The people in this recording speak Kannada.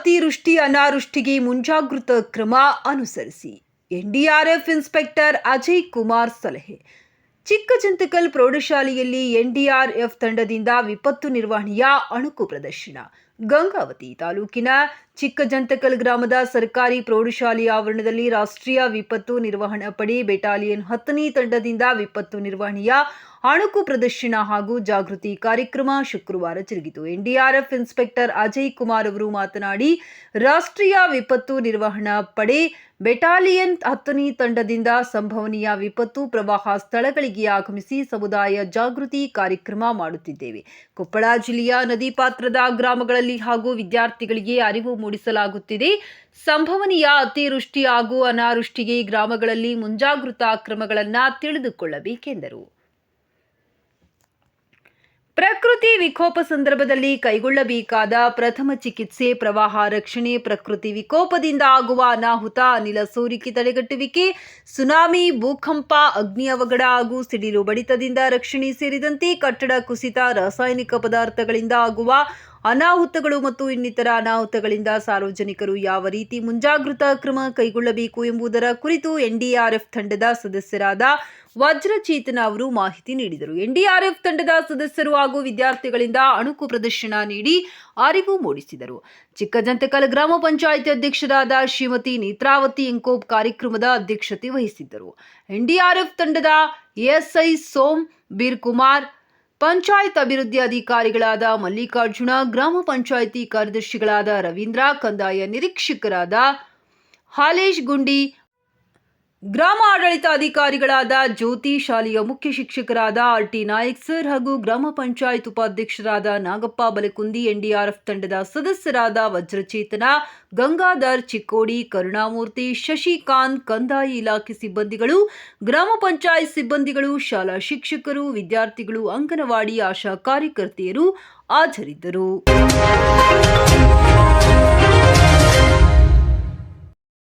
ಅತಿವೃಷ್ಟಿ ಅನಾವೃಷ್ಟಿಗೆ ಮುಂಜಾಗೃತ ಕ್ರಮ ಅನುಸರಿಸಿ. ಎನ್ಡಿಆರ್ಎಫ್ ಇನ್ಸ್ಪೆಕ್ಟರ್ ಅಜಯ್ ಕುಮಾರ್ ಸಲಹೆ. ಚಿಕ್ಕಜಂತಕಲ್ ಪ್ರೌಢಶಾಲೆಯಲ್ಲಿ ಎನ್ಡಿಆರ್ಎಫ್ ತಂಡದಿಂದ ವಿಪತ್ತು ನಿರ್ವಹಣೆಯ ಅಣುಕು ಪ್ರದರ್ಶನ. ಗಂಗಾವತಿ ತಾಲೂಕಿನ ಚಿಕ್ಕಜಂತಕಲ್ ಗ್ರಾಮದ ಸರ್ಕಾರಿ ಪ್ರೌಢಶಾಲೆಯ ಆವರಣದಲ್ಲಿ ರಾಷ್ಟ್ರೀಯ ವಿಪತ್ತು ನಿರ್ವಹಣಾ ಪಡೆ ಬೆಟಾಲಿಯನ್ ಹತ್ತನೇ ತಂಡದಿಂದ ವಿಪತ್ತು ನಿರ್ವಹಣೆಯ ಅಣುಕು ಪ್ರದರ್ಶನ ಹಾಗೂ ಜಾಗೃತಿ ಕಾರ್ಯಕ್ರಮ ಶುಕ್ರವಾರ ಜರುಗಿತು. ಎನ್ಡಿಆರ್ಎಫ್ ಇನ್ಸ್ಪೆಕ್ಟರ್ ಅಜಯ್ ಕುಮಾರ್ ಅವರು ಮಾತನಾಡಿ, ರಾಷ್ಟ್ರೀಯ ವಿಪತ್ತು ನಿರ್ವಹಣಾ ಪಡೆ ಬೆಟಾಲಿಯನ್ ಹತ್ತನೇ ತಂಡದಿಂದ ಸಂಭವನೀಯ ವಿಪತ್ತು ಪ್ರವಾಹ ಸ್ಥಳಗಳಿಗೆ ಆಗಮಿಸಿ ಸಮುದಾಯ ಜಾಗೃತಿ ಕಾರ್ಯಕ್ರಮ ಮಾಡುತ್ತಿದ್ದೇವೆ. ಕೊಪ್ಪಳ ಜಿಲ್ಲೆಯ ನದಿ ಪಾತ್ರದ ಗ್ರಾಮಗಳಲ್ಲಿ ಹಾಗೂ ವಿದ್ಯಾರ್ಥಿಗಳಿಗೆ ಅರಿವು ಮೂಡಿಸಲಾಗುತ್ತಿದೆ. ಸಂಭವನೀಯ ಅತಿವೃಷ್ಟಿ ಹಾಗೂ ಅನಾವೃಷ್ಟಿಗೆ ಗ್ರಾಮಗಳಲ್ಲಿ ಮುಂಜಾಗೃತಾ ಕ್ರಮಗಳನ್ನು ತಿಳಿದುಕೊಳ್ಳಬೇಕೆಂದರು. ಪ್ರಕೃತಿ ವಿಕೋಪ ಸಂದರ್ಭದಲ್ಲಿ ಕೈಗೊಳ್ಳಬೇಕಾದ ಪ್ರಥಮ ಚಿಕಿತ್ಸೆ, ಪ್ರವಾಹ ರಕ್ಷಣೆ, ಪ್ರಕೃತಿ ವಿಕೋಪದಿಂದ ಆಗುವ ಅನಾಹುತ, ಅನಿಲ ಸೋರಿಕೆ ತಡೆಗಟ್ಟುವಿಕೆ, ಸುನಾಮಿ, ಭೂಕಂಪ, ಅಗ್ನಿ ಅವಘಡ ಹಾಗೂ ಸಿಡಿಲು ಬಡಿತದಿಂದ ರಕ್ಷಣೆ ಸೇರಿದಂತೆ ಕಟ್ಟಡ ಕುಸಿತ, ರಾಸಾಯನಿಕ ಪದಾರ್ಥಗಳಿಂದ ಆಗುವ ಅನಾಹುತಗಳು ಮತ್ತು ಇನ್ನಿತರ ಅನಾಹುತಗಳಿಂದ ಸಾರ್ವಜನಿಕರು ಯಾವ ರೀತಿ ಮುಂಜಾಗೃತಾ ಕ್ರಮ ಕೈಗೊಳ್ಳಬೇಕು ಎಂಬುದರ ಕುರಿತು ಎನ್ಡಿಆರ್ಎಫ್ ತಂಡದ ಸದಸ್ಯರಾದ ವಜ್ರಚೇತನ ಅವರು ಮಾಹಿತಿ ನೀಡಿದರು. ಎನ್ಡಿಆರ್ಎಫ್ ತಂಡದ ಸದಸ್ಯರು ಹಾಗೂ ವಿದ್ಯಾರ್ಥಿಗಳಿಂದ ಅಣುಕು ಪ್ರದರ್ಶನ ನೀಡಿ ಅರಿವು ಮೂಡಿಸಿದರು. ಚಿಕ್ಕಜಂತಕಲ್ ಗ್ರಾಮ ಪಂಚಾಯಿತಿ ಅಧ್ಯಕ್ಷರಾದ ಶ್ರೀಮತಿ ನೇತ್ರಾವತಿ ಎಂಕೋಬ್ ಕಾರ್ಯಕ್ರಮದ ಅಧ್ಯಕ್ಷತೆ ವಹಿಸಿದ್ದರು. ಎನ್ಡಿಆರ್ಎಫ್ ತಂಡದ ಎಸ್ಐ ಸೋಮ್ ಬೀರ್ ಕುಮಾರ್ ಪಂಚಾಯತ್ ಅಭಿವೃದ್ಧಿ ಅಧಿಕಾರಿಗಳಾದ ಮಲ್ಲಿಕಾರ್ಜುನ ಗ್ರಾಮ ಪಂಚಾಯಿತಿ ಕಾರ್ಯದರ್ಶಿಗಳಾದ ರವೀಂದ್ರ ಕಂದಾಯ ನಿರೀಕ್ಷಕರಾದ ಹಾಲೇಶ್ ಗುಂಡಿ ಗ್ರಾಮ ಆಡಳಿತ ಅಧಿಕಾರಿಗಳಾದ ಜ್ಯೋತಿ ಶಾಲೆಯ ಮುಖ್ಯ ಶಿಕ್ಷಕರಾದ ಆರ್ ಟಿ ನಾಯಕ್ ಸರ್ ಹಾಗೂ ಗ್ರಾಮ ಪಂಚಾಯತ್ ಉಪಾಧ್ಯಕ್ಷರಾದ ನಾಗಪ್ಪ ಬಲಕುಂದಿ ಎನ್ಡಿಆರ್ಎಫ್ ತಂಡದ ಸದಸ್ಯರಾದ ವಜ್ರಚೇತನ, ಗಂಗಾಧರ್ ಚಿಕ್ಕೋಡಿ, ಕರುಣಾಮೂರ್ತಿ, ಶಶಿಕಾಂತ್, ಕಂದಾಯ ಇಲಾಖೆ ಸಿಬ್ಬಂದಿಗಳು, ಗ್ರಾಮ ಪಂಚಾಯತ್ ಸಿಬ್ಬಂದಿಗಳು, ಶಾಲಾ ಶಿಕ್ಷಕರು, ವಿದ್ಯಾರ್ಥಿಗಳು, ಅಂಗನವಾಡಿ ಆಶಾ ಕಾರ್ಯಕರ್ತೆಯರು ಹಾಜರಿದ್ದರು.